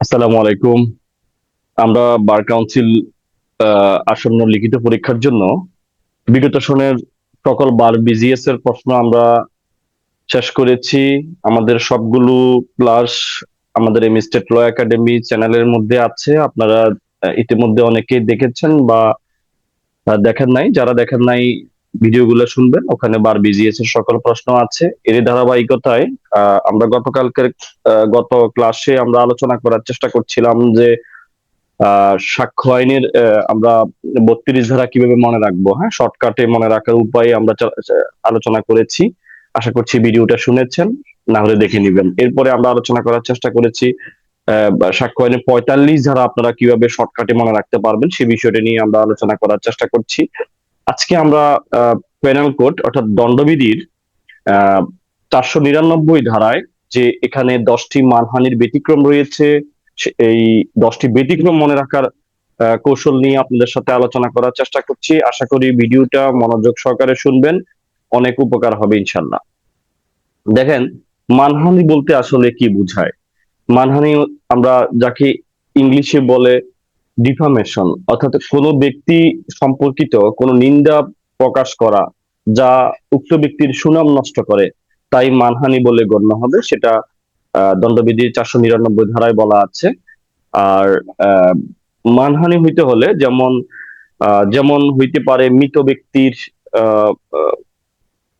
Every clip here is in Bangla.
আসসালামু আলাইকুম। আমরা বার কাউন্সিল আসন্ন লিখিত পরীক্ষার জন্য বিগত সনের সকল বার বিজিএস এর প্রশ্ন আমরা শেষ করেছি। আমাদের সবগুলো ক্লাস আমাদের এম স্টেট ল একাডেমি চ্যানেলের মধ্যে আছে। আপনারা ইতিমধ্যে অনেকেই দেখেছেন বা দেখেন নাই। যারা দেখেন নাই ভিডিওগুলো শুনবেন, ওখানে বার বিজিএস এর সকল প্রশ্ন আছে। এর ধারাবাহিকতায় আমরা গতকালকের গত ক্লাসে আমরা আলোচনা করার চেষ্টা করছিলাম যে সাক্ষ্য আইনের আমরা বত্রিশ ধারা কীভাবে মনে রাখব হ্যাঁ? শর্টকাটে মনে রাখার উপায় আমরা আলোচনা করেছি। আশা করছি ভিডিওটা শুনেছেন, না হলে দেখে নিবেন। এরপরে আমরা আলোচনা করার চেষ্টা করেছি সাক্ষ্য আইনের পঁয়তাল্লিশ ধারা আপনারা কীভাবে শর্টকাটে মনে রাখতে পারবেন, সে বিষয়টা নিয়ে আমরা আলোচনা করার চেষ্টা করছি। আজকে আমরা পেনাল কোড অর্থাৎ দণ্ডবিধির চারশো নিরানব্বই ধারায় যে এখানে দশটি মানহানির ব্যতিক্রম রয়েছে এই দশটি ব্যতিক্রম মনে রাখার কৌশল নিয়ে আপনাদের সাথে আলোচনা করার চেষ্টা করছি। আশা করি ভিডিওটা মনোযোগ সহকারে শুনবেন। অনেক উপকার হবে ইনশাল্লাহ দেখেন, মানহানি বলতে আসলে কি বোঝায়? মানহানি আমরা যাকে ইংলিশে বলে ডিফামেশন, অর্থাৎ কোনো ব্যক্তি সম্পর্কিত কোনো নিন্দা প্রকাশ করা যা উক্ত ব্যক্তির সুনাম নষ্ট করে, তাই মানহানি বলে গণ্য হবে, সেটা দণ্ডবিধি চারশো নিরানব্বই ধারায় বলা আছে। আর মানহানি হইতে হলে যেমন যেমন হইতে পারে মৃত ব্যক্তির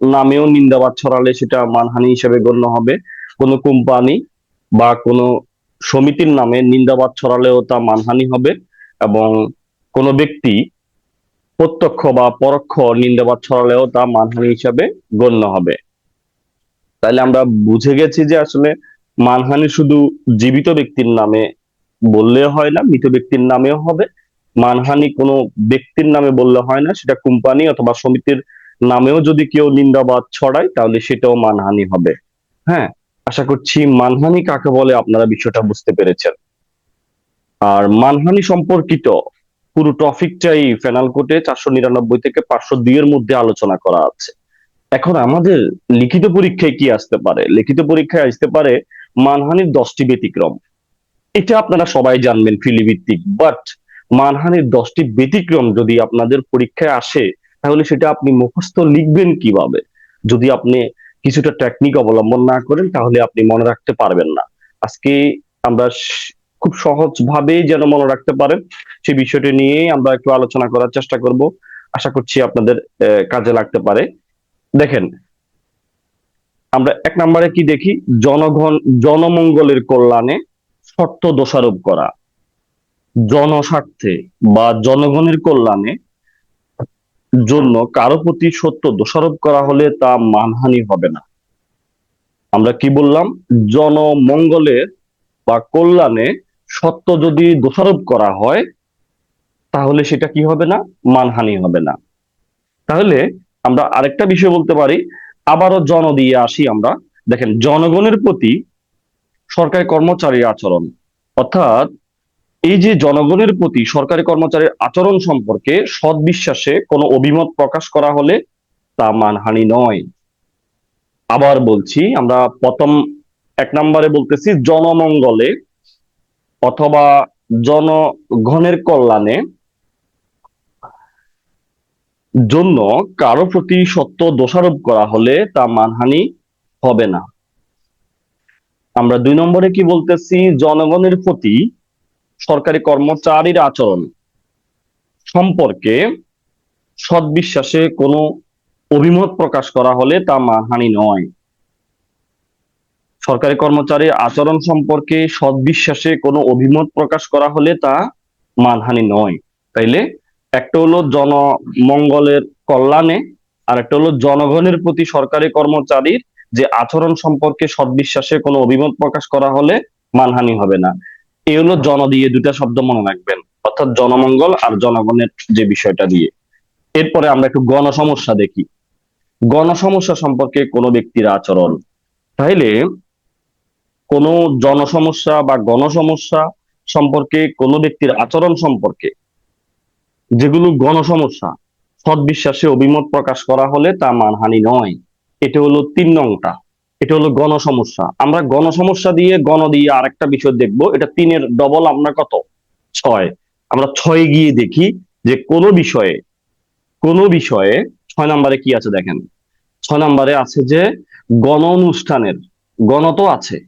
নামেও নিন্দাবাদ ছড়ালে সেটা মানহানি হিসেবে গণ্য হবে। কোনো কোম্পানি বা কোনো সমিতির নামে নিন্দাবাদ ছড়ালেও তা মানহানি হবে। এবং কোনো ব্যক্তি প্রত্যক্ষ বা পরোক্ষ নিন্দাবাদ ছড়ালেও তা মানহানি হিসাবে গণ্য হবে। তাহলে আমরা বুঝে গেছি যে আসলে মানহানি শুধু জীবিত ব্যক্তির নামে বললে হয় না, মৃত ব্যক্তির নামেও হবে। মানহানি কোনো ব্যক্তির নামে বললে হয় না, সেটা কোম্পানি অথবা সমিতির নামেও যদি কেউ নিন্দাবাদ ছড়ায়, তাহলে সেটাও মানহানি হবে। হ্যাঁ আশা করছি মানহানি কাকে বলে আপনারা বিষয়টা বুঝতে পেরেছেন। আর মানহানি সম্পর্কিত পুরো টপিকটাই ফেনাল কোর্টে চারশো নিরানব্বই থেকে পাঁচশো দুই এর মধ্যে আলোচনা করা আছে। এখন আমাদের লিখিত পরীক্ষায় কি আসতে পারে? লিখিত পরীক্ষায় আসতে পারে মানহানির দশটি ব্যতিক্রম। এটা আপনারা সবাই জানবেন ফিলিভিত্তিক বাট মানহানির দশটি ব্যতিক্রম যদি আপনাদের পরীক্ষায় আসে, তাহলে সেটা আপনি মুখস্থ লিখবেন কীভাবে? যদি আপনি কিছুটা টেকনিক অবলম্বন না করেন, তাহলে আপনি মনে রাখতে পারবেন না। আজকে আমরা খুব সহজ ভাবেই যেন মনে রাখতে পারেন। সেই বিষয়টি নিয়ে আমরা একটু আলোচনা করার চেষ্টা করব। আশা করছি আপনাদের কাজে লাগতে পারে। দেখেন, আমরা এক নম্বরে কি দেখি? জনগণ, জনমঙ্গলের কল্যাণে শর্ত দোষারোপ করা। জনস্বার্থে বা জনগণের কল্যাণে জন্য কারও প্রতি সত্য দোষারোপ করা হলে তা মানহানি হবে না। আমরা কি বললাম? জনমঙ্গলের বা কল্যাণে সত্য যদি দোষারোপ করা হয়, তাহলে সেটা কি হবে না? মানহানি হবে না। তাহলে আমরা আরেকটা বিষয় বলতে পারি, আবারও জন দিয়ে আসি আমরা। দেখেন, জনগণের প্রতি সরকারি কর্মচারীর আচরণ, অর্থাৎ এই যে জনগণের প্রতি সরকারি কর্মচারীর আচরণ সম্পর্কে সৎবিশ্বাসে কোনো অভিমত প্রকাশ করা হলে তা মানহানি নয়। আবার বলছি, আমরা প্রথম এক নম্বরে বলতেছি, জনমঙ্গলে অথবা জনগণের কল্যাণে জন্য কারও প্রতি সত্য দোষারোপ করা হলে তা মানহানি হবে না। আমরা দুই নম্বরে কি বলতেছি? জনগণের প্রতি সরকারি কর্মচারীর আচরণ সম্পর্কে সৎবিশ্বাসে কোনো অভিমত প্রকাশ করা হলে তা মানহানি নয়। সরকারি কর্মচারীর আচরণ সম্পর্কে সৎবিশ্বাসে কোনো অভিমত প্রকাশ করা হলে তা মানহানি নয়। তাইলে একটা হলো জনমঙ্গলের কল্যাণে, আর একটা হলো জনগণের প্রতি সরকারি কর্মচারীর যে আচরণ সম্পর্কে সৎবিশ্বাসে কোনো অভিমত প্রকাশ করা হলে মানহানি হবে না। এ হলো জন দিয়ে দুটা শব্দ মনে রাখবেন, অর্থাৎ জনমঙ্গল আর জনগণের যে বিষয়টা দিয়ে। এরপরে আমরা একটু গণসমস্যা দেখি। গণসমস্যা সম্পর্কে কোনো ব্যক্তির আচরণ। তাইলে কোনো জনসমস্যা বা গণসমস্যা সম্পর্কে, কোনো ব্যক্তির আচরণ সম্পর্কে যেগুলো গণসমস্যা সৎ বিশ্বাসে অভিমত প্রকাশ করা হলে তা মানহানি নয়। এটা হলো তিন নংটা। এটা হলো গণসমস্যা। আমরা গণসমস্যা দিয়ে, গণ দিয়ে আরেকটা বিষয় দেখব। এটা তিনের ডবল আমরা কত? ছয়। আমরা ছয় গিয়ে দেখি যে কোন বিষয়ে কোন বিষয়ে, ছয় নম্বরে কি আছে দেখেন? ছয় নম্বরে আছে যে গণ অনুষ্ঠানের গণ তো আছে।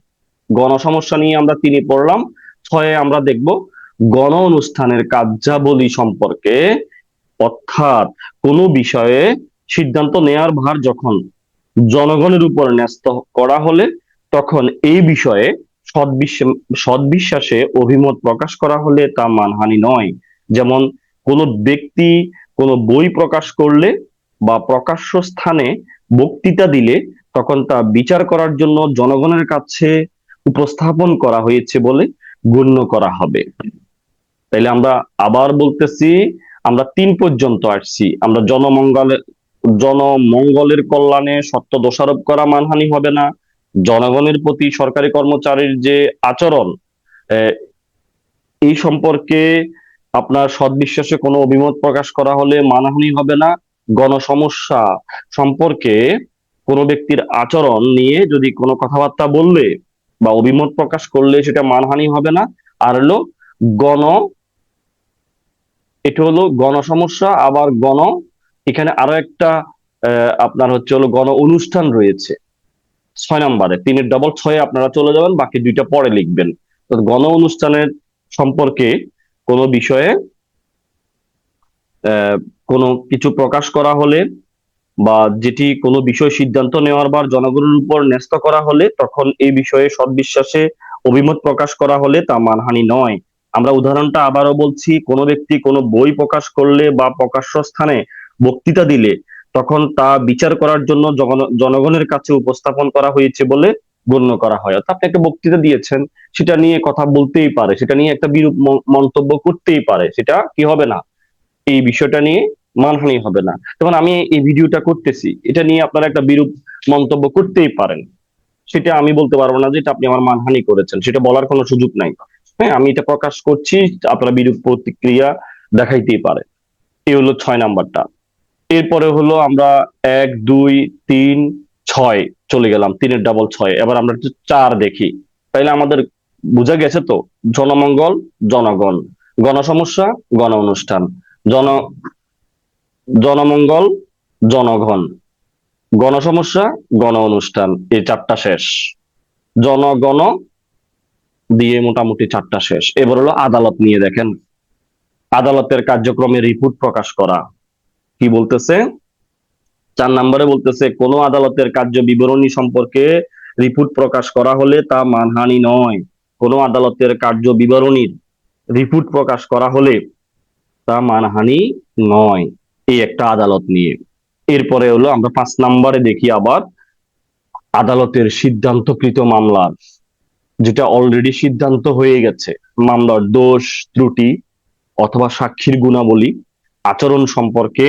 গণ সমস্যা নিয়ে আমরা তিনি পড়লাম। ছয়ে আমরা দেখব গণ অনুষ্ঠানের কার্যাবলী সম্পর্কে। অর্থাৎ কোনো বিষয়ে সিদ্ধান্ত নেয়ার ভার যখন জনগণের উপর ন্যস্ত করা হলে, তখন এই বিষয়ে সদ্বিশ্বাসে অভিমত প্রকাশ করা হলে তা মানহানি নয়। যেমন কোনো ব্যক্তি কোনো বই প্রকাশ করলে বা প্রকাশ্য স্থানে বক্তৃতা দিলে, তখন তা বিচার করার জন্য জনগণের কাছে উপস্থাপন করা হয়েছে বলে গণ্য করা হবে। তাইলে আমরা আবার বলতেছি, আমরা তিন পর্যন্ত আসছি। আমরা জনমঙ্গলের জনমঙ্গলের কল্যাণে সত্য দোষারোপ করা মানহানি হবে না। জনগণের প্রতি সরকারি কর্মচারীর যে আচরণ এই সম্পর্কে আপনার সদ্বিশ্বাসে কোনো অভিমত প্রকাশ করা হলে মানহানি হবে না। গণসমস্যা সম্পর্কে কোনো ব্যক্তির আচরণ নিয়ে যদি কোনো কথাবার্তা বললে বা অভিমত প্রকাশ করলে সেটা মানহানি হবে না। আর হলো গণ, এটা হলো গণসমস্যা আবার গণ, এখানে আরও একটা আপনার হচ্ছে হলো গণ অনুষ্ঠান রয়েছে। ছয় নম্বরে, তিনের ডবল ছয়ে আপনারা চলে যাবেন, বাকি দুইটা পরে লিখবেন। তো গণ অনুষ্ঠানের সম্পর্কে কোনো বিষয়ে কোনো কিছু প্রকাশ করা হলে বা যেটি কোনো বিষয় সিদ্ধান্ত নেওয়ার বার জনগণের উপর ন্যস্ত করা হলে তখন এই বিষয়ে সদ্বিশ্বাসে অভিমত প্রকাশ করা হলে তা মানহানি নয়। আমরা উদাহরণটা আবারও বলছি, কোনো ব্যক্তি কোনো বই প্রকাশ করলে বা প্রকাশ্য স্থানে বক্তৃতা দিলে তখন তা বিচার করার জন্য জনগণের কাছে উপস্থাপন করা হয়েছে বলে গণ্য করা হয়। অর্থাৎ আপনি একটা বক্তৃতা দিয়েছেন, সেটা নিয়ে কথা বলতেই পারে, সেটা নিয়ে একটা বিরূপ মন্তব্য করতেই পারে, সেটা কি হবে না? এই বিষয়টা নিয়ে মানহানি হবে না। তখন আমি এই ভিডিওটা করতেছি। এটা নিয়ে আপনারা একটা বিরূপ মন্তব্য করতেই পারেন। সেটা আমি বলতে পারব না যে এটা আপনি আমার মানহানি করেছেন। সেটা বলার কোনো সুযোগ নাই। হ্যাঁ আমি এটা প্রকাশ করছি, আপনারা বিরূপ প্রতিক্রিয়া দেখাইতেই পারে এই হলো ছয় নাম্বারটা। এরপরে হলো আমরা এক, দুই, তিন, ছয় চলে গেলাম। তিনের ডাবল ছয়। এবার আমরা একটু চার দেখি। তাইলে আমাদের বোঝা গেছে তো? জনমঙ্গল, জনগণ। গণসমস্যা গণ অনুষ্ঠান জন জনমঙ্গল জনগণ গণসমস্যা গণ অনুষ্ঠান এই চারটা শেষ। জনগণ দিয়ে মোটামুটি চারটা শেষ। এবার হলো আদালত নিয়ে দেখেন। আদালতের কার্যক্রমে রিপোর্ট প্রকাশ করা। কি বলতেছে? চার নম্বরে বলতেছে, কোনো আদালতের কার্য বিবরণী সম্পর্কে রিপোর্ট প্রকাশ করা হলে তা মানহানি নয়। কোনো আদালতের কার্য বিবরণীর রিপোর্ট প্রকাশ করা হলে তা মানহানি নয়। এই একটা আদালত নিয়ে। এরপরে হলো আমরা পাঁচ নম্বরে দেখি আবার আদালতের সিদ্ধান্তকৃত মামলার যেটা অলরেডি সিদ্ধান্ত হয়ে গেছে। মামলার দোষ, ত্রুটি অথবা সাক্ষীর গুণাবলী, আচরণ সম্পর্কে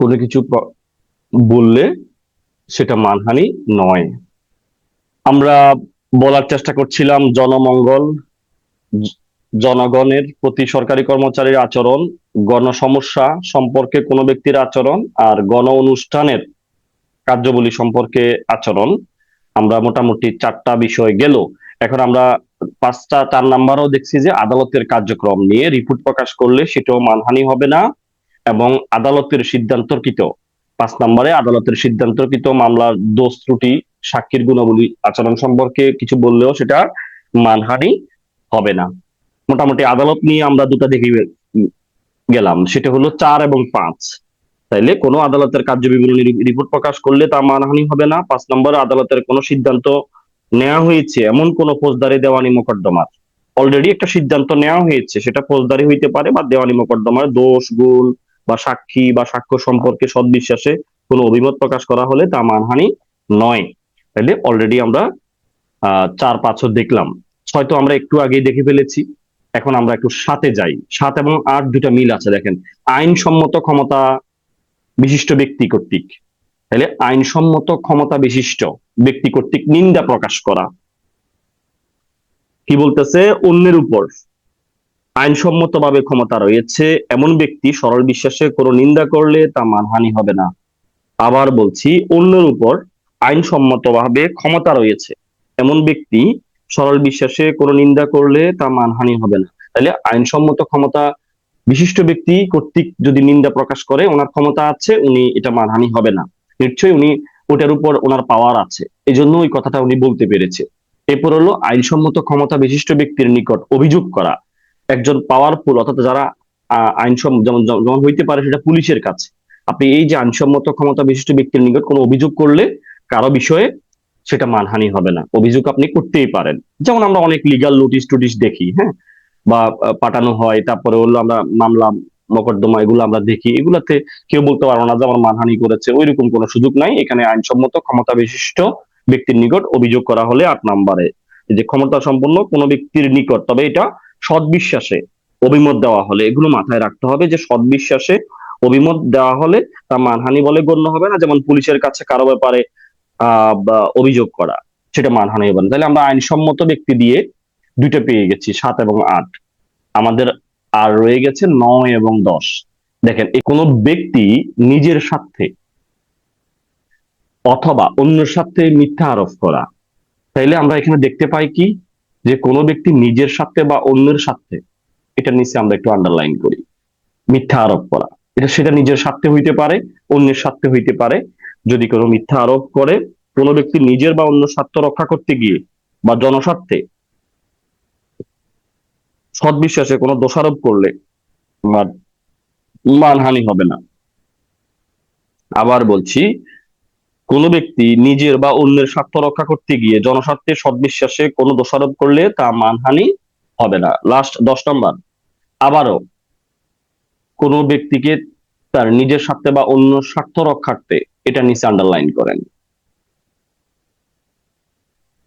কোনো কিছু বললে সেটা মানহানি নয়। আমরা বলার চেষ্টা করছিলাম জনমঙ্গল জনগণের প্রতি সরকারি কর্মচারীর আচরণ, গণসমস্যা সম্পর্কে কোনো ব্যক্তির আচরণ আর গণ অনুষ্ঠানের কার্যাবলী সম্পর্কে আচরণ। আমরা মোটামুটি চারটা বিষয় গেল। এখন আমরা পাঁচটা, চার নাম্বারও দেখছি যে আদালতের কার্যক্রম নিয়ে রিপোর্ট প্রকাশ করলে সেটাও মানহানি হবে না এবং আদালতের সিদ্ধান্তকৃত পাঁচ নম্বরে আদালতের সিদ্ধান্তকৃত মামলার দোষ ত্রুটি, সাক্ষীর গুণাবলী আচরণ সম্পর্কে কিছু বললেও সেটা মানহানি হবে না। মোটামুটি আদালত নিয়ে আমরা দুটা দেখে গেলাম। সেটা হলো চার এবং পাঁচ। তাইলে কোনো আদালতের কার্য বিবরণী রিপোর্ট প্রকাশ করলে তা মানহানি হবে না। পাঁচ নম্বর, আদালতের কোনো সিদ্ধান্ত নেওয়া হয়েছে এমন কোন ফৌজদারি দেওয়ানি মোকদ্দমার। অলরেডি একটা সিদ্ধান্ত নেওয়া হয়েছে, সেটা ফৌজদারি হইতে পারে বা দেওয়ানি মোকদ্দমার দোষ, গুণ বা সাক্ষী বা সাক্ষ্য সম্পর্কে সদ্বিশ্বাসে কোনো অভিমত প্রকাশ করা হলে তা মানহানি নয়। তাইলে অলরেডি আমরা, আহ, চার পাঁচও দেখলাম। হয়তো আমরা একটু আগেই দেখে ফেলেছি। এখন আমরা একটু সাথে যাই। সাত এবং আট দুটা মিল আছে, দেখেন। আইনসম্মত ক্ষমতা বিশিষ্ট ব্যক্তি কর্তৃক। তাহলে আইনসম্মত ক্ষমতা বিশিষ্ট ব্যক্তি কর্তৃক নিন্দা প্রকাশ করা। কি বলতেছে? অন্যের উপর আইনসম্মতভাবে ক্ষমতা রয়েছে, এমন ব্যক্তি সরল বিশ্বাসে কোনো নিন্দা করলে তা মানহানি হবে না। আবার বলছি, অন্যের উপর আইনসম্মতভাবে ক্ষমতা রয়েছে, এমন ব্যক্তি সরল বিশ্বাসে কোনো নিন্দা করলে তা মানহানি হবে না। তাহলে আইনসম্মত ক্ষমতা বিশিষ্ট ব্যক্তি কর্তৃক যদি নিন্দা প্রকাশ করে, ওনার ক্ষমতা আছে, উনি এটা মানহানি হবে না। নিশ্চয়ই উনি ওটার উপর ওনার পাওয়ার আছে। এই জন্য ওই কথাটা উনি বলতে পেরেছে। এরপর হলো আইনসম্মত ক্ষমতা বিশিষ্ট ব্যক্তির নিকট অভিযোগ করা। একজন পাওয়ারফুল অর্থাৎ যারা আইনসম যেমন যেমন হইতে পারে সেটা পুলিশের কাছে। আপনি এই যে আইনসম্মত ক্ষমতা বিশিষ্ট ব্যক্তির নিকট কোনো অভিযোগ করলে, কারও বিষয়ে সেটা মানহানি হবে না। অভিযোগ আপনি করতেই পারেন। যেমন আমরা অনেক লিগাল নোটিশ টুটিশ দেখি হ্যাঁ? বা পাঠানো হয়, তারপরে হলো আমরা মামলা, মকদ্দমা এগুলো আমরা দেখি। এগুলাতে কেউ বলতে পারব না যে আমার মানহানি করেছে। ওইরকম কোনো সুযোগ নাই। এখানে আইনসম্মত ক্ষমতা বিশিষ্ট ব্যক্তির নিকট অভিযোগ করা হলে আট নাম্বারে যে ক্ষমতা সম্পন্ন কোনো ব্যক্তির নিকট, তবে এটা সৎবিশ্বাসে অভিমত দেওয়া হলে, এগুলো মাথায় রাখতে হবে যে সৎবিশ্বাসে অভিমত দেওয়া হলে তা মানহানি বলে গণ্য হবে না। যেমন পুলিশের কাছে কারও ব্যাপারে অভিযোগ করা, সেটা মানহানি না। তাহলে আমরা আইনসম্মত ব্যক্তি দিয়ে দুইটা পেয়ে গেছি, সাত এবং আট। আমাদের আর রয়ে গেছে নয় এবং দশ। দেখেন কোনো ব্যক্তি নিজের স্বার্থে অথবা অন্যের স্বার্থে মিথ্যা আরোপ করা, তাইলে আমরা এখানে দেখতে পাই কি? যে কোনো ব্যক্তি নিজের স্বার্থে বা অন্যের স্বার্থে এটা নিচে আমরা একটু আন্ডারলাইন করি। মিথ্যা আরোপ করা। এটা সেটা নিজের স্বার্থে হইতে পারে, অন্যের স্বার্থে হইতে পারে যদি কোনো মিথ্যা আরোপ করে কোনো ব্যক্তি নিজের বা অন্য স্বার্থ রক্ষা করতে গিয়ে বা জনস্বার্থে সৎবিশ্বাসে কোনো দোষারোপ করলে মান- মানহানি হবে না। আবার বলছি, কোনো ব্যক্তি নিজের বা অন্যের স্বার্থ রক্ষা করতে গিয়ে জনস্বার্থে সৎবিশ্বাসে কোনো দোষারোপ করলে তা মানহানি হবে না। লাস্ট দশ নম্বর, আবারও কোনো ব্যক্তিকে তার নিজের স্বার্থে বা অন্য স্বার্থ রক্ষার্থে এটা নিচে আন্ডারলাইন করেন।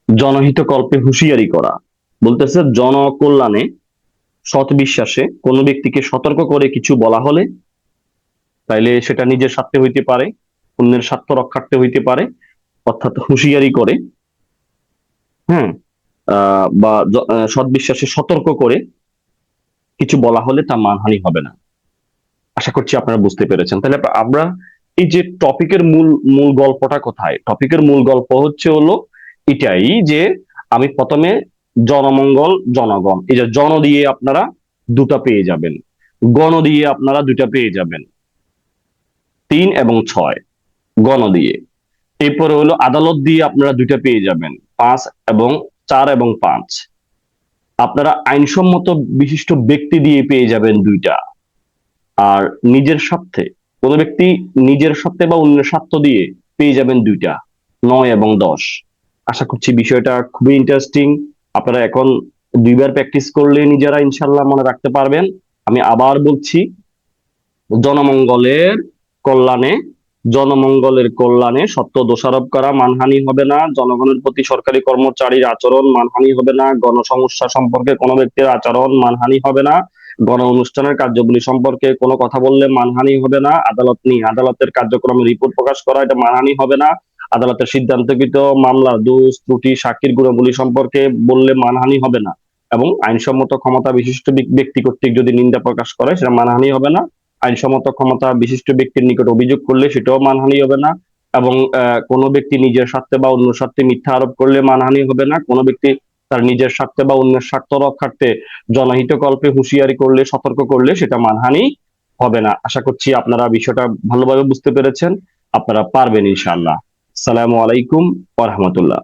জনহিত কল্পে হুঁশিয়ারি করা। বলতেছে, জনকল্যাণে সৎ বিশ্বাসে কোনো ব্যক্তিকে সতর্ক করে কিছু বলা হলে তাইলে সেটা নিজের স্বার্থে হইতে পারে, অন্যের স্বার্থ রক্ষার্থে হইতে পারে, অর্থাৎ হুঁশিয়ারি করে হ্যাঁ বা সৎ বিশ্বাসে সতর্ক করে কিছু বলা হলে তা মানহানি হবে না। আশা করছি আপনারা বুঝতে পেরেছেন। তাহলে আমরা এই যে টপিকের মূল মূল গল্পটা কোথায়? টপিকের মূল গল্প হচ্ছে হলো এটাই যে আমি প্রথমে জনমঙ্গল, জনগণ। এই যে জন দিয়ে আপনারা দুটা পেয়ে যাবেন। গণ দিয়ে আপনারা দুটা পেয়ে যাবেন। তিন এবং ছয় গণ দিয়ে। এরপরে হলো আদালত দিয়ে আপনারা দুইটা পেয়ে যাবেন, পাঁচ এবং চার এবং পাঁচ। আপনারা আইনসম্মত বিশিষ্ট ব্যক্তি দিয়ে পেয়ে যাবেন দুইটা। আর নিজের স্বার্থে কোনো ব্যক্তি নিজের স্বার্থে বা অন্যের স্বার্থ দিয়ে পেয়ে যাবেন দুইটা, নয় এবং দশ। আশা করছি বিষয়টা খুবই ইন্টারেস্টিং আপনারা এখন দুইবার প্র্যাকটিস করলে নিজেরা ইনশাল্লাহ মনে রাখতে পারবেন। আমি আবার বলছি, জনমঙ্গলের কল্যাণে জনমঙ্গলের কল্যাণে সত্য দোষারোপ করা মানহানি হবে না। জনগণের প্রতি সরকারি কর্মচারীর আচরণ মানহানি হবে না। গণসমস্যা সম্পর্কে কোনো ব্যক্তির আচরণ মানহানি হবে না। গণ অনুষ্ঠানের কার্যগুলি সম্পর্কে কোনো কথা বললে মানহানি হবে না। আদালত নিয়ে আদালতের কার্যক্রমে রিপোর্ট প্রকাশ করা, এটা মানহানি হবে না। আদালতের সিদ্ধান্তকৃত মামলা, দোষ, ত্রুটি, সাক্ষীর গুণাবলী সম্পর্কে বললে মানহানি হবে না। এবং আইনসম্মত ক্ষমতা বিশিষ্ট ব্যক্তি কর্তৃক যদি নিন্দা প্রকাশ করে, সেটা মানহানি হবে না। আইনসম্মত ক্ষমতা বিশিষ্ট ব্যক্তির নিকট অভিযোগ করলে সেটাও মানহানি হবে না এবং কোনো ব্যক্তি নিজের স্বার্থে বা অন্য স্বার্থে মিথ্যা আরোপ করলে মানহানি হবে না। কোনো ব্যক্তি তার নিজের স্বার্থে বা অন্যের স্বার্থ রক্ষার্থে জনহিত কল্পে হুঁশিয়ারি করলে, সতর্ক করলে সেটা মানহানি হবে না। আশা করছি আপনারা বিষয়টা ভালোভাবে বুঝতে পেরেছেন। আপনারা পারবেন ইনশাআল্লাহ। সালামু আলাইকুম ওয়া রাহমাতুল্লাহ।